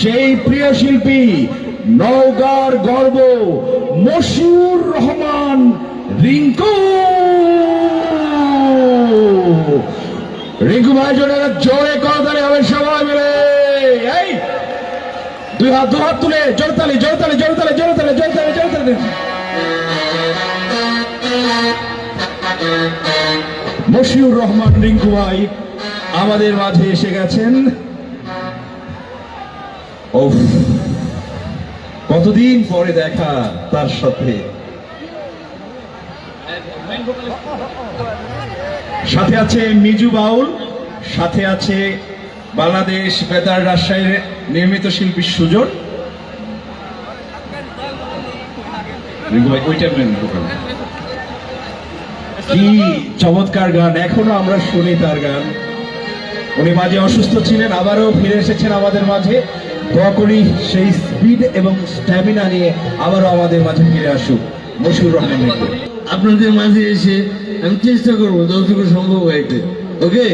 সেই প্রিয় শিল্পী নওগাঁর গর্ব মশিউর রহমান রিঙ্কু। রিঙ্কু ভাই জোরে জোরে করতালি হবে, সবাই মিলে। এই, দুই হাত, দু হাত তুলে জোরতালি জোরতালি জোরতালি জোরতালি জোরতালি জোরতালি মশিউর রহমান, রিঙ্কু ভাই, আমাদের মাঝে এসে গেছেন। ওফ। কতদিন পরে দেখা তার সাথে? সাথে আছে মিজু বাউল, সাথে আছে বাংলাদেশ বেতার রাজশাহীর নির্মিত শিল্পী সুজন। কি চমৎকার গান, এখনও আমরা শুনি তার গান। উনি মাঝে অসুস্থ ছিলেন, আবারও ফিরে এসেছেন আমাদের মাঝে। দোয়া করি সেই স্পিড এবং স্ট্যামিনা নিয়ে আবারও আমাদের মাঝে ফিরে আসুক। মশিউর রহমান আপনাদের মাঝে এসে আমি চেষ্টা করব, যতটুকু সম্ভব গাইতে ওকে?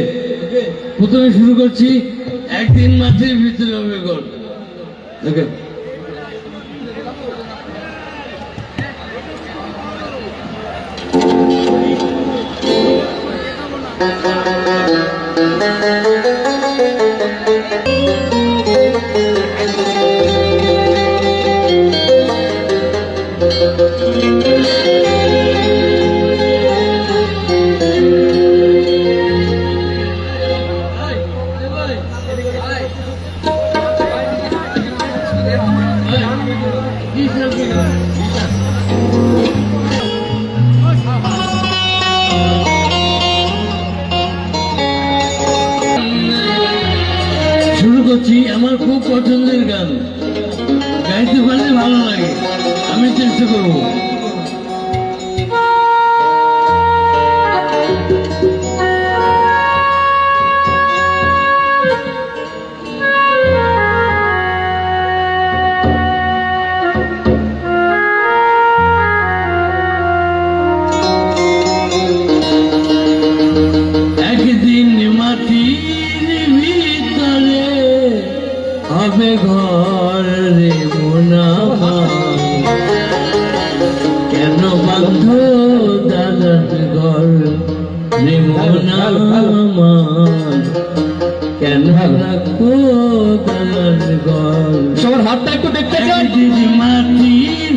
প্রথমে শুরু করছি, একদিন মাঠের ভিতরে হবে গল ওকে? শুরু করছি আমার খুব পছন্দের গান। গাইতে পারলে ভালো লাগে। আমি চেষ্টা করব। হবে ঘর রে মোনামা কেন বাধ্য দাদার ঘর রে মোনামা কেন রাখো দাদার ঘর? সবার হাতটা একটু দেখতে চাই। মাটির